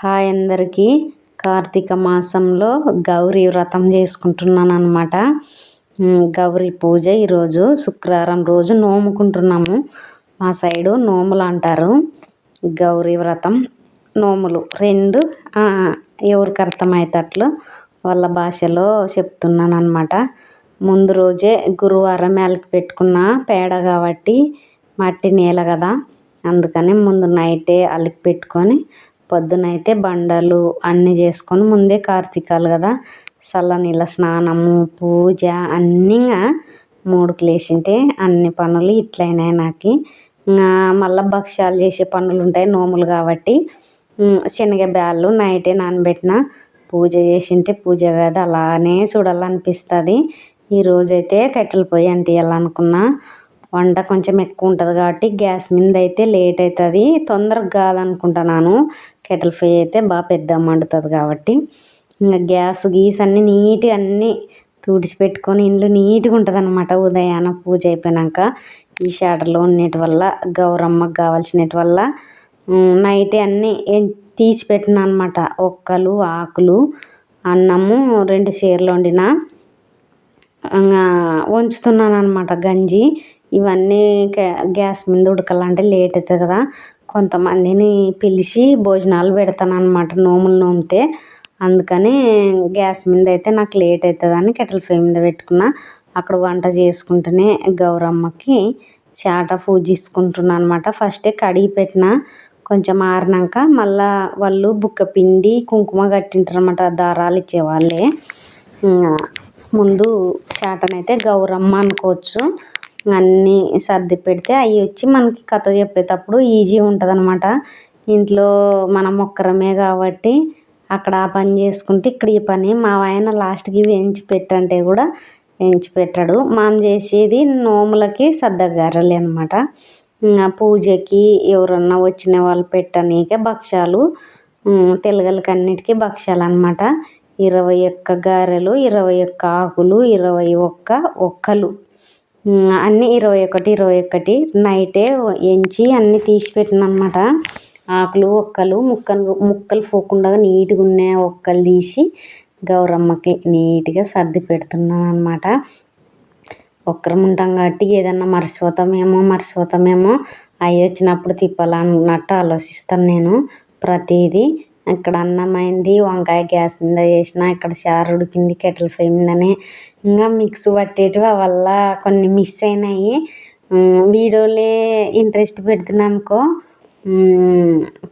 Hi అందరికీ. కార్తీక మాసంలో గౌరీ వ్రతం చేసుకుంటున్నాను అనమాట గౌరీ పూజ ఈరోజు శుక్రవారం రోజు నోముకుంటున్నాము. మా సైడు నోములు అంటారు. గౌరీ వ్రతం నోములు రెండు ఎవరికి అర్థమయ్యేటట్లు వాళ్ళ భాషలో చెప్తున్నాను అనమాట ముందు రోజే గురువారం మేలకి పెట్టుకున్న పేడ కాబట్టి మట్టి నేల కదా. అందుకని ముందు నైటే అలికి పెట్టుకొని పొద్దునైతే బండలు అన్నీ చేసుకొని ముందే కార్తీకాలు కదా. చల్ల నీళ్ళ స్నానము పూజ అన్నీ మూడుకు లేచింటే అన్ని పనులు ఇట్లయినాయి నాకు. మళ్ళీ భక్ష్యాలు చేసే పనులు ఉంటాయి నోములు కాబట్టి. శనగ బ్యాళ్ళు నైటే నానబెట్టిన పూజ చేసింటే పూజ కదా అలానే చూడాలనిపిస్తుంది. ఈరోజైతే కట్టెల పొయ్యి అంటియాలనుకున్నా వంట కొంచెం ఎక్కువ ఉంటుంది కాబట్టి గ్యాస్ మీద అయితే లేట్ అవుతుంది తొందరగా కాదనుకుంటున్నాను కెటల్ ఫ్రై అయితే బాగా పెద్ద మండుతుంది కాబట్టి ఇంకా గ్యాస్ గీస్ అన్నీ నీట్గా అన్నీ తుడిచిపెట్టుకొని ఇండ్లు నీట్గా ఉంటుంది అనమాట ఉదయాన పూజ అయిపోయాక ఈ షాటర్లో ఉన్నటి వల్ల గౌరమ్మకు కావాల్సినటి వల్ల నైటే అన్నీ తీసి పెట్టిన అనమాట ఒక్కలు ఆకులు అన్నము రెండు చీరలు వండిన వంచుతున్నాను అనమాట గంజి ఇవన్నీ గ్యాస్ మీద ఉడకాలంటే లేట్ అవుతుంది కదా. కొంతమందిని పిలిచి భోజనాలు పెడతాను అనమాట నోములు నోమితే. అందుకని గ్యాస్ మీద అయితే నాకు లేట్ అవుతుందని కెటిల్ ఫ్లేమ్ మీద పెట్టుకున్న. అక్కడ వంట చేసుకుంటూనే గౌరమ్మకి చాట పూజించుకుంటున్నాను అనమాట ఫస్టే కడిగి పెట్టిన కొంచెం ఆరినాక మళ్ళా వాళ్ళు బుక్క పిండి కుంకుమ కట్టింటారు అనమాట దారాలు ఇచ్చేవాళ్ళే. ముందు చాటనైతే గౌరమ్మ అనుకోవచ్చు. అన్నీ సర్ది పెడితే అవి వచ్చి మనకి కథ చెప్పేటప్పుడు ఈజీ ఉంటుంది అనమాట ఇంట్లో మనం ఒక్కరమే కాబట్టి అక్కడ ఆ పని చేసుకుంటే ఇక్కడ ఈ పని. మా ఆయన లాస్ట్కి వేయించి పెట్టంటే కూడా వేయించి పెట్టాడు. మనం చేసేది నోములకి సద్దగారెలు అనమాట పూజకి ఎవరన్నా వచ్చిన వాళ్ళు పెట్టనీకే భక్ష్యాలు తెలగలకి అన్నిటికీ భక్ష్యాలు అనమాట ఇరవై ఒక్క గారెలు ఇరవై ఒక్క ఆకులు ఇరవై ఒక్క ఒక్కలు. అన్నీ ఇరవై ఒకటి ఇరవై ఒకటి నైటే ఎంచి అన్నీ తీసి పెట్టిన అనమాట ఆకులు ఒక్కలు ముక్కలు ముక్కలు పోకుండా నీట్గా ఉన్న ఒక్కలు తీసి గౌరమ్మకి నీట్గా సర్ది పెడుతున్నాను అనమాట ఒక్కరం ఉంటాం కాబట్టి ఏదన్నా మర్చిపోతామేమో మర్చిపోతామేమో అవి వచ్చినప్పుడు తిప్పాలన్నట్టు ఆలోచిస్తాను నేను ప్రతిదీ. ఇక్కడ అన్నం అయింది వంకాయ గ్యాస్ మీద చేసిన ఇక్కడ చారు ఉడికింది కెటిల్ ఫ్లేమ్ మీదనే. ఇంకా మిక్స్ పట్టేటివి వల్ల కొన్ని మిస్ అయినాయి. వీడియోలే ఇంట్రెస్ట్ పెడుతున్నా అనుకో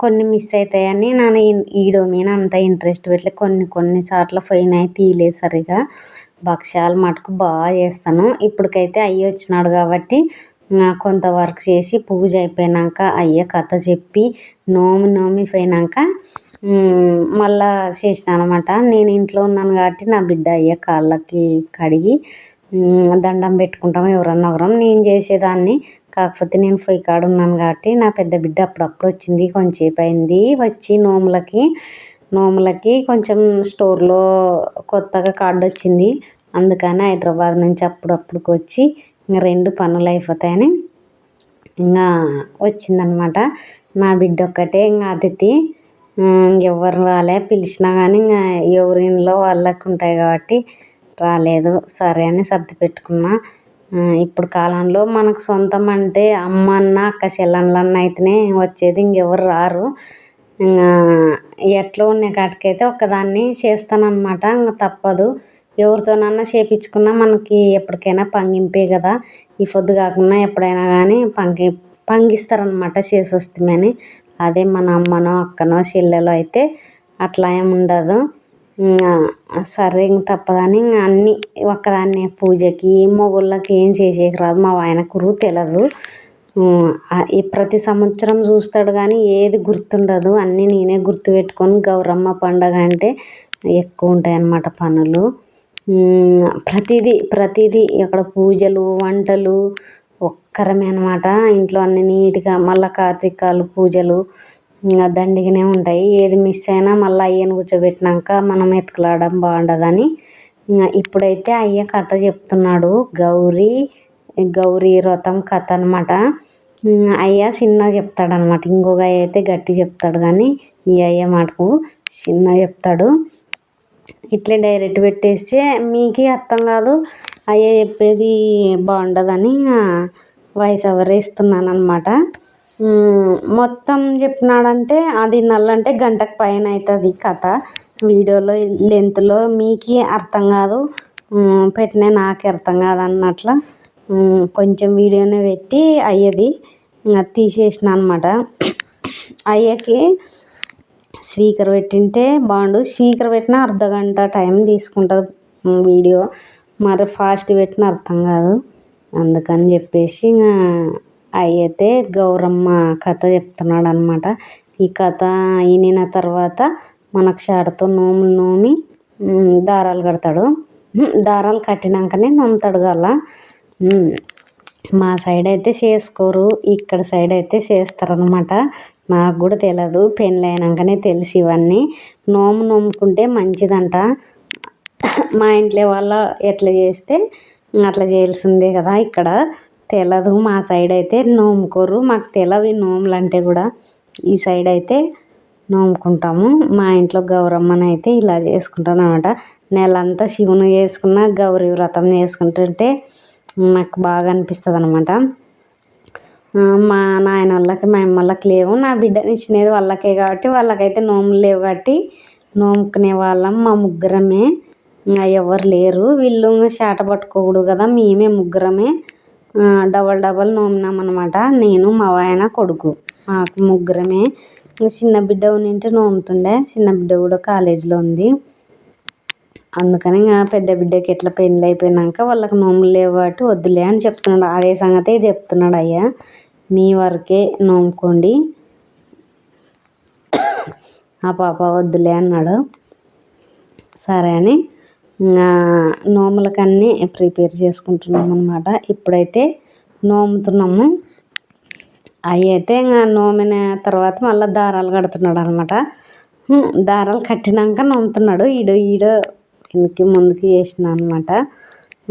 కొన్ని మిస్ అవుతాయని నేను వీడియో మీద అంత ఇంట్రెస్ట్ పెట్టలే. కొన్ని కొన్ని సార్లు పోయినాయి తీయలేదు సరిగా. భక్ష్యాలు మటుకు బాగా చేస్తాను. ఇప్పటికైతే అయ్యి వచ్చినాడు కాబట్టి కొంత వర్క్ చేసి పూజ అయిపోయినాక అయ్యే కథ చెప్పి నోమి నోమి పోయినాక మళ్ళా చేసిన అనమాట నేను ఇంట్లో ఉన్నాను కాబట్టి నా బిడ్డ అయ్యే కాళ్ళకి కడిగి దండం పెట్టుకుంటాం ఎవరన్నా ఒకరం. నేను చేసేదాన్ని. కాకపోతే నేను పోయి కాడ ఉన్నాను కాబట్టి నా పెద్ద బిడ్డ అప్పుడప్పుడు వచ్చింది కొంచెంసేపు అయింది. వచ్చి నోములకి నోములకి కొంచెం స్టోర్లో కొత్తగా కార్డు వచ్చింది. అందుకని హైదరాబాద్ నుంచి అప్పుడప్పుడుకి వచ్చి ఇంకా రెండు పనులు అయిపోతాయని ఇంకా వచ్చిందనమాట నా బిడ్డ ఒక్కటే ఇంకా అతిథి. ఎవరు రాలే. పిలిచినా కానీ ఇంకా ఎవరి ఇంట్లో వాళ్ళకి ఉంటాయి కాబట్టి రాలేదు. సరే అని సర్ది పెట్టుకున్నా. ఇప్పుడు కాలంలో మనకు సొంతం అంటే అమ్మ అన్న అక్క చెల్లెళ్ళన్న అయితేనే వచ్చేది. ఇంకెవరు రారు. ఇంకా ఎట్లా ఉన్న కాటికైతే ఒక్కదాన్ని చేస్తానన్నమాట. ఇంకా తప్పదు. ఎవరితోనన్నా చేయించుకున్నా మనకి ఎప్పటికైనా పంగింపే కదా. ఈ పొద్దు కాకుండా ఎప్పుడైనా కానీ పంగి పంగిస్తారనమాట చేసి వస్తామని అదే మన అమ్మనో అక్కనో చెల్లెలో అయితే అట్లా ఏమి ఉండదు సరే ఇంక తప్పదని ఇంక అన్నీ ఒక్కదాన్నే పూజకి మొగుళ్ళకి ఏం చేసేకి రాదు. మా ఆయనకు తెలియదు ప్రతి సంవత్సరం చూస్తాడు కానీ ఏది గుర్తుండదు. అన్నీ నేనే గుర్తుపెట్టుకొని గౌరమ్మ పండగ అంటే ఎక్కువ ఉంటాయి అన్నమాట పనులు ప్రతిదీ ప్రతిదీ అక్కడ పూజలు వంటలు ఒక్కరమే అనమాట ఇంట్లో అన్ని నీట్గా మళ్ళీ కార్తీకాలు పూజలు ఇంకా దండిగానే ఉంటాయి. ఏది మిస్ అయినా మళ్ళీ అయ్యని కూర్చోబెట్టినాక మనం ఎత్తుకులాడడం బాగుండదని ఇంకా ఇప్పుడైతే అయ్య కథ చెప్తున్నాడు. గౌరీ గౌరీ వ్రతం కథ అనమాట అయ్య చిన్న చెప్తాడనమాట ఇంకొక అయ్య అయితే గట్టి చెప్తాడు కానీ ఈ అయ్య మాటకు చిన్న చెప్తాడు. ఇట్లే డైరెక్ట్ పెట్టేస్తే మీకే అర్థం కాదు. అయ్య చెప్పేది బాగుండదని వాయిస్ ఓవర్ ఇస్తున్నాను అనమాట మొత్తం చెప్పినాడంటే అది నల్లంటే గంటకు పైన అవుతుంది కథ. వీడియోలో లెంత్లో మీకు అర్థం కాదు. పెట్టినా నాకే అర్థం కాదు అన్నట్ల కొంచెం వీడియోనే పెట్టి అయ్యది. ఇంకా తీసేసిన అనమాట అయ్యకి స్పీకర్ పెట్టింటే బాగుండు. స్పీకర్ పెట్టినా అర్ధ గంట టైం తీసుకుంటుంది వీడియో. మరి ఫాస్ట్ పెట్టిన అర్థం కాదు. అందుకని చెప్పేసి ఇంకా అయితే గౌరమ్మ కథ చెప్తున్నాడు అనమాట ఈ కథ వినిన తర్వాత మనకు షాడతో నోములు నోమి దారాలు కడతాడు. దారాలు కట్టినాకనే నమ్ముతాడు గల మా సైడ్ అయితే చేసుకోరు ఇక్కడ సైడ్ అయితే చేస్తారనమాట నాకు కూడా తెలియదు పెళ్ళి అయినాకనే తెలిసి ఇవన్నీ. నోము నోముకుంటే మంచిదంట. మా ఇంట్లో వాళ్ళ ఎట్లా చేస్తే అట్లా చేయాల్సిందే కదా ఇక్కడ. తెలదు మా సైడ్ అయితే నోముకోరు. మాకు తెలవి నోములు అంటే కూడా ఈ సైడ్ అయితే నోముకుంటాము. మా ఇంట్లో గౌరమ్మని అయితే ఇలా చేసుకుంటాను అనమాట నెలంతా శివుని చేసుకున్న గౌరీ వ్రతం చేసుకుంటుంటే నాకు బాగా అనిపిస్తుంది అనమాట మా నాయన వాళ్ళకి మా అమ్మ వాళ్ళకి లేవు. నా బిడ్డని ఇచ్చినది వాళ్ళకే కాబట్టి వాళ్ళకైతే నోములు లేవు కాబట్టి నోముకునే వాళ్ళం మా ముగ్గురమే. ఎవరు లేరు. వీళ్ళు చేట పట్టుకోకూడదు కదా. మేమే ముగ్గురమే డబల్ డబల్ నోమినాం అనమాట నేను మా ఆయన కొడుకు. మాకు ముగ్గురమే. చిన్న బిడ్డ ఉన్నింటే నోముతుండే. చిన్న బిడ్డ కూడా కాలేజీలో ఉంది. అందుకని ఇంకా పెద్ద బిడ్డకి ఎట్లా పెళ్ళి అయిపోయినాక వాళ్ళకి నోములు లేవు కాబట్టి వద్దులే అని చెప్తున్నాడు. అదే సంగతి చెప్తున్నాడు అయ్యా. మీ వరకే నోముకోండి. ఆ పాప వద్దులే అన్నాడు. సరే అని నోములకన్నీ ప్రిపేర్ చేసుకుంటున్నాం అనమాట ఇప్పుడైతే నోముతున్నాము. అవి అయితే ఇంకా నోమిన తర్వాత మళ్ళీ దారాలు కడుతున్నాడు అనమాట దారాలు కట్టినాక నోముతున్నాడు. ఈడు ఈడు వెనక్కి ముందుకి చేసిన అనమాట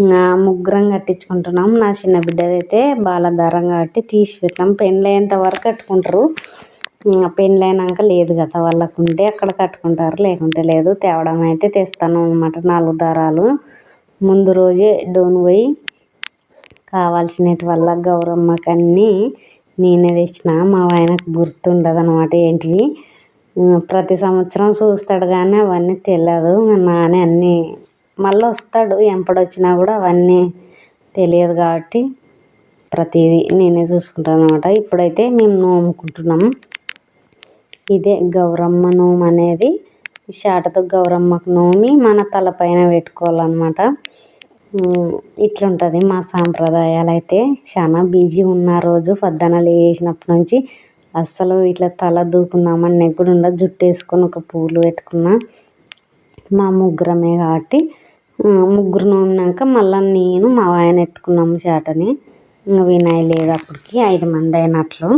ఇంకా ముగ్గురం కట్టించుకుంటున్నాం. నా చిన్న బిడ్డదైతే బాల దారం కాబట్టి తీసి పెట్టినాం పెళ్ళయ్యేంత వరకు కట్టుకుంటారు. పెళ్ళైనాక లేదు కదా వాళ్ళకు ఉంటే అక్కడ కట్టుకుంటారు లేకుంటే లేదు. తేవడం అయితే తెస్తాను అనమాట నాలుగు దారాలు. ముందు రోజే డోన్ పోయి కావాల్సినటి వల్ల గౌరమ్మకి అన్నీ నేనే తెచ్చిన. మా ఆయనకు గుర్తుండదు అనమాట ఏంటివి ప్రతి సంవత్సరం చూస్తాడు కానీ అవన్నీ తెలియదు నానే అన్నీ మళ్ళీ వస్తాడు ఎంపడొచ్చినా కూడా అవన్నీ తెలియదు కాబట్టి ప్రతిదీ నేనే చూసుకుంటాను అనమాట ఇప్పుడైతే మేము నోముకుంటున్నాము ఇదే గౌరమ్మ నోము అనేది. షాటతో గౌరమ్మకు నోమి మన తలపైన పెట్టుకోవాలన్నమాట. ఇట్లుంటుంది మా సాంప్రదాయాలు అయితే చాలా బిజీ ఉన్న రోజు పొద్దున లేచినప్పటి నుంచి అస్సలు ఇట్లా తల దూకుందామని నెగ్గుడు కూడా జుట్టు వేసుకొని ఒక పూలు పెట్టుకున్న మా ముగ్గురమే కాబట్టి. ముగ్గురు నోమినాక మళ్ళీ నేను మా ఆయన ఎత్తుకున్నాము చాటని ఇంకా వినాయ లేదు అప్పటికి ఐదు మంది అయినట్లు.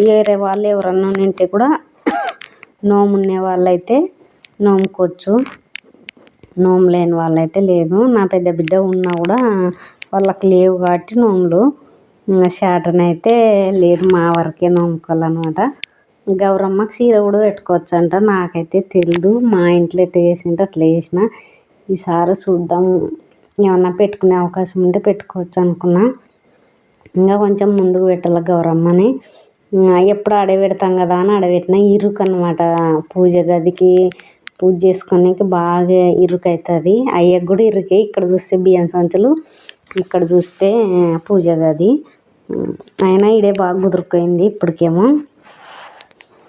వేరే వాళ్ళు ఎవరన్నా ఉంటే కూడా నోము ఉన్న వాళ్ళైతే నోముకోవచ్చు. నోము లేని వాళ్ళైతే లేదు. నా పెద్ద బిడ్డ ఉన్నా కూడా వాళ్ళకి లేవు కాబట్టి నోములు. ఇంకా అయితే లేదు. మా వరకే నోముకోవాలన్నమాట. గౌరమ్మకి చీర కూడా పెట్టుకోవచ్చు అంట నాకైతే తెలియదు మా ఇంట్లో ఎట్లా చేసింటే అట్లా చేసిన. ఈసారి చూద్దాం. ఏమన్నా పెట్టుకునే అవకాశం ఉంటే పెట్టుకోవచ్చు అనుకున్నా. ఇంకా కొంచెం ముందుకు పెట్టాలి గౌరమ్మని? ఎప్పుడు అడబెడతాం కదా అని ఆడబెట్టిన ఇరుకు అనమాట పూజ గదికి పూజ చేసుకోనికి బాగా ఇరుకు అవుతుంది అయ్యకు కూడా ఇరుకే. ఇక్కడ చూస్తే బియ్యం సంచులు ఇక్కడ చూస్తే పూజ గది. అయినా ఇడే బాగా కుదురుకుపోయింది ఇప్పటికేమో.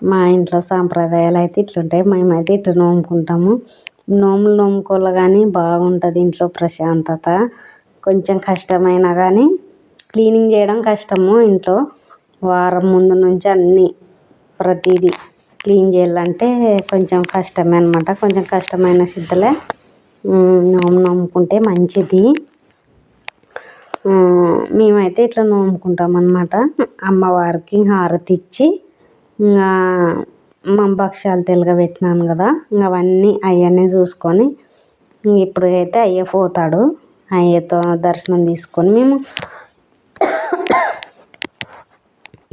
మా ఇంట్లో సాంప్రదాయాలు అయితే ఇట్లుంటాయి. మేమైతే ఇట్లా నోముకుంటాము. నోములు నోముకోవాలి కానీ బాగుంటుంది ఇంట్లో ప్రశాంతత. కొంచెం కష్టమైనా కానీ క్లీనింగ్ చేయడం కష్టము ఇంట్లో. వారం ముందు నుంచి అన్నీ ప్రతిదీ క్లీన్ చేయాలంటే కొంచెం కష్టమే అనమాట కొంచెం కష్టమైన సిద్ధలే. నోము నోముకుంటే మంచిది. మేమైతే ఇట్లా నోముకుంటాం అనమాట అమ్మవారికి హారతి ఇచ్చి ఇంకా మా భక్ష్యాలు పెట్టినాను కదా. ఇంకా అవన్నీ అయ్యనే చూసుకొని ఇప్పుడైతే అయ్య పోతాడు. అయ్యతో దర్శనం తీసుకొని మేము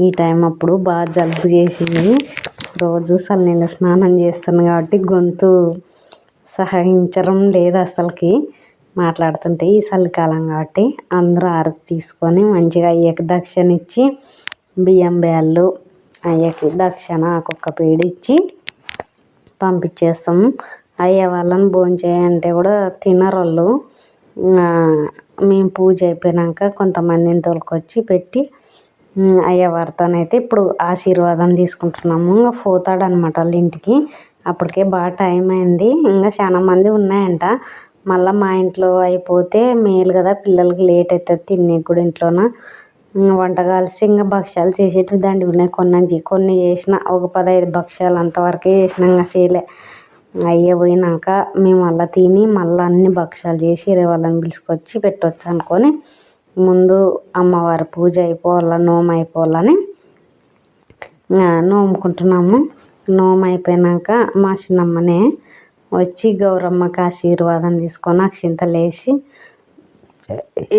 ఈ టైం అప్పుడు బాగా జలుబు చేసింది. రోజు చల్లనీళ్ళ స్నానం చేస్తాను కాబట్టి గొంతు సహించడం లేదు అసలుకి. మాట్లాడుతుంటే ఈ చలికాలం కాబట్టి అందరూ ఆరతి తీసుకొని మంచిగా అయ్యకి దక్షిణ ఇచ్చి బియ్యం బ్యాళ్ళు అయ్యకి దక్షిణ ఒక్కొక్క పేడిచ్చి ఇచ్చి పంపించేస్తాం. అయ్య వాళ్ళని భోంచేయంటే కూడా తినరు వాళ్ళు మేము పూజ అయిపోయాక కొంతమందిని తోలుకొచ్చి పెట్టి అయ్యవారితోనైతే ఇప్పుడు ఆశీర్వాదం తీసుకుంటున్నాము. ఇంకా పోతాడనమాట వాళ్ళ ఇంటికి. అప్పటికే బాగా టైం అయింది. ఇంకా చాలా మంది ఉన్నాయంట. మళ్ళీ మా ఇంట్లో అయిపోతే మేలు కదా పిల్లలకి లేట్ అవుతుంది తినే కూడా ఇంట్లోన. వంట కలిసి ఇంకా భక్ష్యాలు చేసేటివి దండి ఉన్నాయి. కొన్ని కొన్ని చేసిన ఒక పదహైదు భక్ష్యాలు అంతవరకే చేసిన ఇంకా చేయలే. అయ్య పోయినాక మేము మళ్ళీ తిని మళ్ళీ అన్ని భక్ష్యాలు చేసి వేరే వాళ్ళని పిలుచుకొచ్చి పెట్టవచ్చు అనుకొని ముందు అమ్మవారి పూజ అయిపోవాల నోము అయిపోవాలని నోముకుంటున్నాము. నోము అయిపోయినాక మా చిన్నమ్మనే వచ్చి గౌరమ్మకి ఆశీర్వాదం తీసుకొని అక్షింతలు వేసి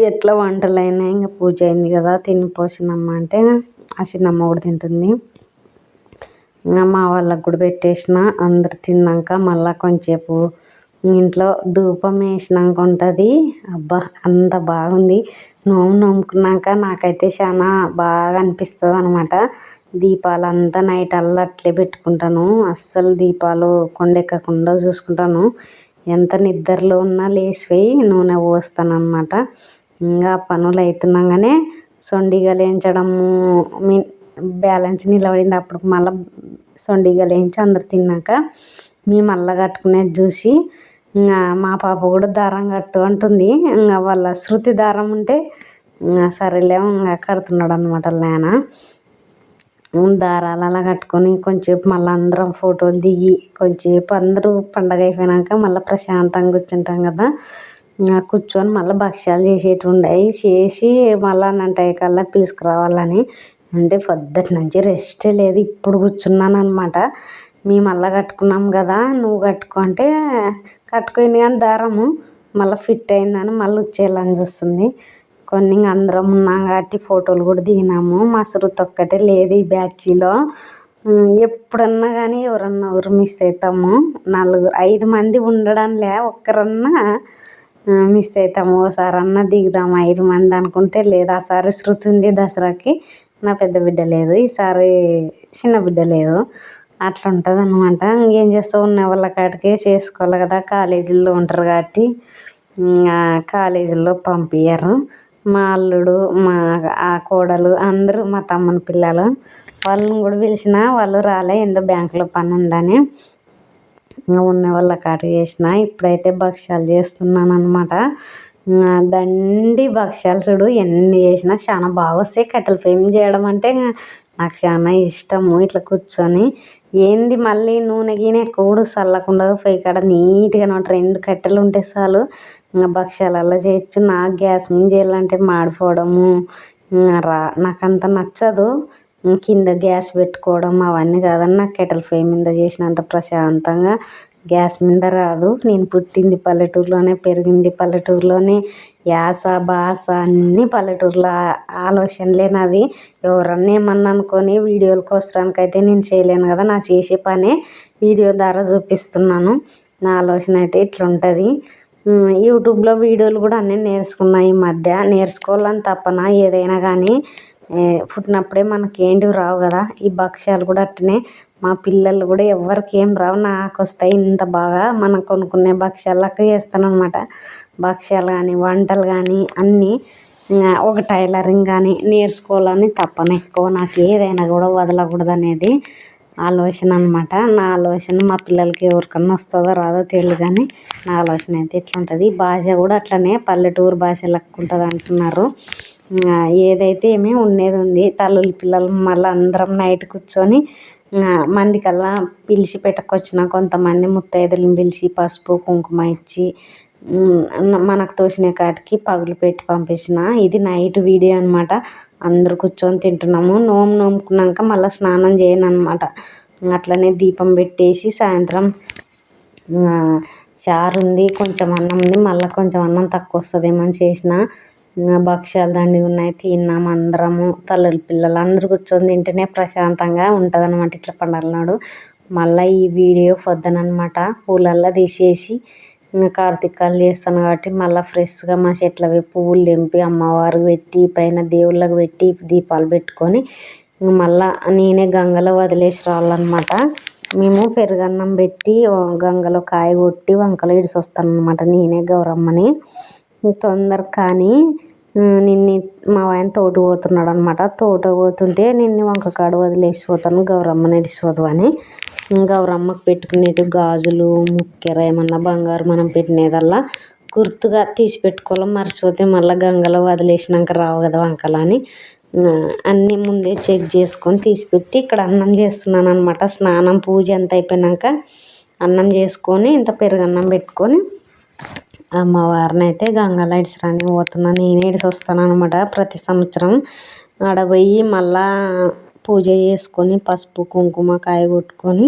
ఎట్లా వంటలైనా ఇంకా పూజ అయింది కదా తినిపోసినమ్మ అంటే ఆ చిన్నమ్మ కూడా తింటుంది. మా వాళ్ళకు కూడా పెట్టేసిన అందరు తిన్నాక మళ్ళీ కొంచెంసేపు ఇంట్లో ధూపం వేసినాక ఉంటుంది. అబ్బా అంత బాగుంది. నోము నోముకున్నాక నాకైతే చాలా బాగా అనిపిస్తుంది అనమాట దీపాలు అంతా నైట్ అల్లా అట్లే పెట్టుకుంటాను. అస్సలు దీపాలు కొండెక్కకుండా చూసుకుంటాను. ఎంత నిద్రలో ఉన్నా లేచిపోయి నూనె పోస్తాను అనమాట ఇంకా పనులు అవుతున్నాగానే సొండిగా లేంచడము మీ బ్యాలెన్స్ నిలబడింది. అప్పుడు మళ్ళీ సొండిగా లేంచి అందరు తిన్నాక మేము మళ్ళీ కట్టుకునేది చూసి ఇంకా మా పాప కూడా దారం కట్టు అంటుంది. ఇంకా వాళ్ళ శృతి దారం ఉంటే ఇంకా సరేలే ఇంకా కడుతున్నాడు అనమాట నాయన. దారాలు అలా కట్టుకొని కొంచెంసేపు మళ్ళీ అందరం ఫోటోలు దిగి కొంచెంసేపు అందరూ పండగ అయిపోయినాక మళ్ళీ ప్రశాంతంగా కూర్చుంటాం కదా. ఇంకా కూర్చొని మళ్ళీ భక్ష్యాలు చేసేటి ఉన్నాయి చేసి మళ్ళీ అన్నంటాయి కల్లా పిలుచుకురావాలని అంటే పొద్దుటి నుంచి రెస్టే లేదు. ఇప్పుడు కూర్చున్నాను అనమాట మేము మళ్ళీ కట్టుకున్నాం కదా నువ్వు కట్టుకో అంటే కట్టుకుంది కానీ దారము. మళ్ళీ ఫిట్ అయిందని మళ్ళీ వచ్చేయాలని చూస్తుంది. కొన్ని అందరం ఉన్నాం కాబట్టి ఫోటోలు కూడా దిగినాము. మా శృతి ఒక్కటే లేదు ఈ బ్యాచ్లో ఎప్పుడన్నా కానీ ఎవరన్నా ఎవరు మిస్ అవుతాము నలుగురు ఐదు మంది ఉండడంలే ఒక్కరన్నా మిస్ అవుతాము ఓసారన్నా అన్న దిగుదాం ఐదు మంది అనుకుంటే లేదు. ఆ సారి శృతి ఉంది దసరాకి. నా పెద్ద బిడ్డ లేదు. ఈసారి చిన్న బిడ్డ లేదు. అట్లా ఉంటుంది అనమాట ఇంకేం చేస్తావు? ఉన్న వాళ్ళ కాడికే చేసుకోవాలి కదా. కాలేజీల్లో ఉంటారు కాబట్టి. కాలేజీల్లో పంపించరు మా అల్లుడు మా ఆ కోడలు అందరూ మా తమ్ముని పిల్లలు వాళ్ళని కూడా పిలిచిన వాళ్ళు రాలే. ఏందో బ్యాంకులో పని ఉందని ఉన్న వాళ్ళ కాడికి చేసిన. ఇప్పుడైతే భక్ష్యాలు చేస్తున్నాను అనమాట దండి భక్ష్యాలు చూడు ఎన్ని చేసినా చాలా బాగా వస్తాయి కట్టెల పొయ్యి మీద చేయడం అంటే నాకు చాలా ఇష్టము. ఇట్లా కూర్చొని ఏంది మళ్ళీ నూనె గీనె ఎక్కువ చల్లకుండా పొయ్యి కాడ నీట్గా అనమాట రెండు కట్టెలు ఉంటే చాలు. ఇంకా భక్ష్యాలల్లో చేయొచ్చు. నాకు గ్యాస్ మీద చేయాలంటే మాడిపోవడము. రా నాకు అంత నచ్చదు కింద గ్యాస్ పెట్టుకోవడం అవన్నీ కాదని నాకు కట్టెల పొయ్యి మీద చేసినంత ప్రశాంతంగా గ్యాస్ మీద రాదు. నేను పుట్టింది పల్లెటూరులోనే పెరిగింది పల్లెటూరులోనే. యాస భాష అన్నీ పల్లెటూరులో ఆలోచనలే నావి ఎవరన్నా ఏమన్నా అనుకొని వీడియోల కోసడానికి అయితే నేను చేయలేను కదా నా చేసే పనే వీడియో ద్వారా చూపిస్తున్నాను. నా ఆలోచన అయితే ఇట్లుంటుంది. యూట్యూబ్లో వీడియోలు కూడా అన్నీ నేర్చుకున్నా ఈ మధ్య. నేర్చుకోవాలని తప్పన ఏదైనా కానీ. పుట్టినప్పుడే మనకి ఏంటివి రావు కదా ఈ భక్ష్యాలు కూడా అట్టనే మా పిల్లలు కూడా ఎవరికి ఏం రావు. నాకు వస్తాయి ఇంత బాగా మనం కొనుక్కునే భక్ష్యాలకు చేస్తాను అనమాట భక్ష్యాలు కానీ వంటలు కానీ అన్నీ ఒక టైలరింగ్ కానీ నేర్చుకోవాలని తపన ఎక్కువ. నాకు ఏదైనా కూడా వదలకూడదు అనేది ఆలోచన అనమాట నా ఆలోచన మా పిల్లలకి ఎవరికన్నా వస్తుందో రాదో తెలియదు కానీ నా ఆలోచన అయితే ఇట్లుంటుంది. భాష కూడా అట్లనే పల్లెటూరు భాష లెక్క ఉంటుంది అంటున్నారు. ఏదైతే ఏమీ ఉండేది ఉంది. తల్లులు పిల్లలు మళ్ళీ అందరం నైట్ కూర్చొని మందికల్లా పిలిచి పెట్టుకొచ్చిన కొంతమంది ముత్తైదులను పిలిచి పసుపు కుంకుమ ఇచ్చి మనకు తోచిన కాటికి పగులు పెట్టి పంపించిన. ఇది నైట్ వీడియో అనమాట అందరు కూర్చొని తింటున్నాము. నోము నోముకున్నాక మళ్ళీ స్నానం చేయను అనమాట అట్లనే దీపం పెట్టేసి సాయంత్రం చారు ఉంది కొంచెం అన్నం ఉంది. మళ్ళీ కొంచెం అన్నం తక్కువ వస్తుందేమో అని చేసిన. భక్ష్యాలు దండి ఉన్నాయి తిన్నాం అందరము. తల్లుల పిల్లలు అందరూ కూర్చొని తింటేనే ప్రశాంతంగా ఉంటుంది అనమాట ఇట్లా పండుగల నాడు మళ్ళీ ఈ వీడియో పొద్దుననమాట పూలల్లో తీసేసి ఇంకా కార్తీకాలు చేస్తాను కాబట్టి మళ్ళీ ఫ్రెష్గా మా చెట్లవి పువ్వులు తెంపి అమ్మవారికి పెట్టి పైన దేవుళ్ళకి పెట్టి దీపాలు పెట్టుకొని మళ్ళీ నేనే గంగలో వదిలేసి రావాలన్నమాట. మేము పెరుగన్నం పెట్టి గంగలో కాయ కొట్టి వంకలు ఇడిసి అనమాట నేనే గౌరమ్మని. తొందర కానీ నిన్ను మా ఆయన తోట పోతున్నాడు అనమాట తోట పోతుంటే నిన్ను వంక కాడ వదిలేసిపోతాను గౌరమ్మ నడిచిపోదు అని. గౌరమ్మకు పెట్టుకునేటివి గాజులు ముక్కెర ఏమన్నా బంగారు మనం పెట్టినదల్లా గుర్తుగా తీసి పెట్టుకోవాలి? మర్చిపోతే మళ్ళీ గంగలో వదిలేసినాక రావు కదా వంకలు అని. అన్నీ ముందే చెక్ చేసుకొని తీసిపెట్టి ఇక్కడ అన్నం చేస్తున్నాను అనమాట స్నానం పూజ అంత అయిపోయినాక అన్నం చేసుకొని ఇంత పెరుగన్నం పెట్టుకొని అమ్మవారిని అయితే గంగ లైట్స్ రాని పోతున్నాను నేను ఇడిసి వస్తాను అనమాట ప్రతి సంవత్సరం. ఆడ పోయి మళ్ళా పూజ చేసుకొని పసుపు కుంకుమ కాయ కొట్టుకొని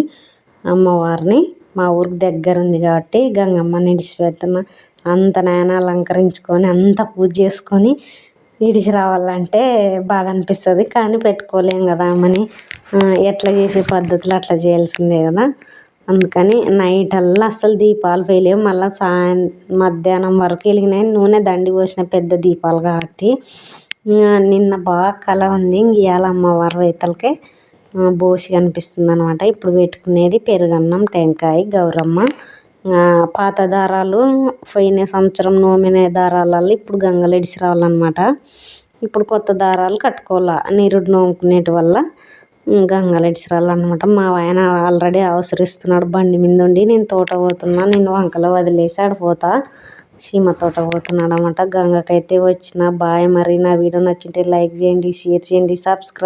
అమ్మవారిని మా ఊరికి దగ్గర ఉంది కాబట్టి గంగమ్మని ఇడిచిపెడుతున్నా అంత నాయన అలంకరించుకొని అంత పూజ చేసుకొని ఇడిచి రావాలంటే బాధ అనిపిస్తుంది కానీ పెట్టుకోలేం కదా అమ్మని. ఎట్లా చేసే పద్ధతులు అట్లా చేయాల్సిందే కదా. అందుకని నైట్ అల్లా అస్సలు దీపాలు వేయలేము మళ్ళీ సాయం మధ్యాహ్నం వరకు వెలిగినాయి. నూనె దండి పోసిన పెద్ద దీపాలు కాబట్టి. నిన్న బాగా కళ ఉంది. ఇవాళ అమ్మవారి రైతులకే బోసి కనిపిస్తుంది అనమాట ఇప్పుడు పెట్టుకునేది పెరుగన్నం టెంకాయ గౌరమ్మ. పాత దారాలు పోయిన సంవత్సరం నోమిన దారాలలో ఇప్పుడు గంగలు ఎడిసి రావాలన్నమాట. ఇప్పుడు కొత్త దారాలు కట్టుకోవాలి. నిరుడు నోముకునేటి వల్ల గంగా ఇడిచి అనమాట మా ఆయన ఆల్రెడీ అవసరిస్తున్నాడు బండి మీద ఉండి. నేను తోట పోతున్నా. నేను వంకలో వదిలేసి ఆడిపోతా సీమ తోట పోతున్నాడు అనమాట గంగకైతే వచ్చిన బాయ్ మరి నా వీడియో నచ్చింటే లైక్ చేయండి షేర్ చేయండి సబ్స్క్రైబ్